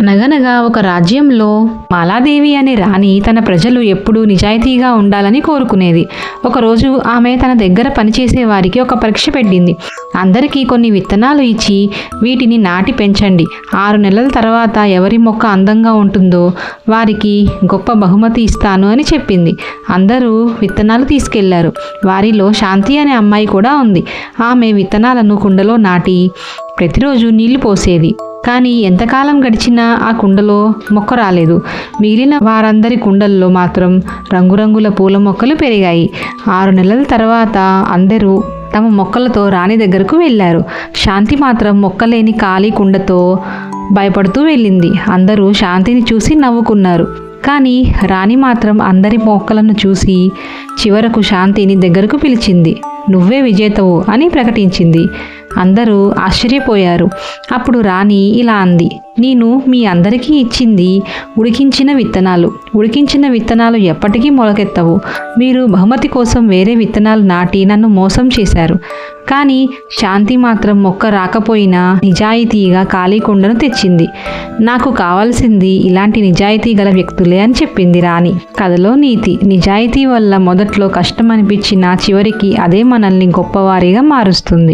అనగనగా ఒక రాజ్యంలో మాలాదేవి అనే రాణి తన ప్రజలు ఎప్పుడూ నిజాయితీగా ఉండాలని కోరుకునేది. ఒకరోజు ఆమె తన దగ్గర పనిచేసే వారికి ఒక పరీక్ష పెట్టింది. అందరికీ కొన్ని విత్తనాలు ఇచ్చి వీటిని నాటి పెంచండి. ఆరు నెలల తర్వాత ఎవరి మొక్క అందంగా ఉంటుందో వారికి గొప్ప బహుమతి ఇస్తాను అని చెప్పింది. అందరూ విత్తనాలు తీసుకెళ్ళారు. వారిలో శాంతి అనే అమ్మాయి కూడా ఉంది. ఆమె విత్తనాలను కుండలో నాటి ప్రతిరోజు నీళ్ళు పోసేది. కానీ ఎంతకాలం గడిచినా ఆ కుండలో మొక్క రాలేదు. మిగిలిన వారందరి కుండల్లో మాత్రం రంగురంగుల పూల మొక్కలు పెరిగాయి. ఆరు నెలల తర్వాత అందరూ తమ మొక్కలతో రాణి దగ్గరకు వెళ్ళారు. శాంతి మాత్రం మొక్కలేని ఖాళీ కుండతో భయపడుతూ వెళ్ళింది. అందరూ శాంతిని చూసి నవ్వుకున్నారు. కానీ రాణి మాత్రం అందరి మొక్కలను చూసి చివరకు శాంతిని దగ్గరకు పిలిచింది. నువ్వే విజేతవు అని ప్రకటించింది. అందరూ ఆశ్చర్యపోయారు. అప్పుడు రాణి ఇలా అంది నేను మీ అందరికీ ఇచ్చింది ఉడికించిన విత్తనాలు. ఉడికించిన విత్తనాలు ఎప్పటికీ మొలకెత్తవు. మీరు బహుమతి కోసం వేరే విత్తనాలు నాటి నన్ను మోసం చేశారు. కానీ శాంతి మాత్రం మొక్క రాకపోయినా నిజాయితీగా ఖాళీ కుండను తెచ్చింది. నాకు కావాల్సింది ఇలాంటి నిజాయితీ గల వ్యక్తులే అని చెప్పింది రాణి. కథలో నీతి. నిజాయితీ వల్ల మొదట్లో కష్టం అనిపించినా చివరికి అదే మనల్ని గొప్పవారిగా మారుస్తుంది.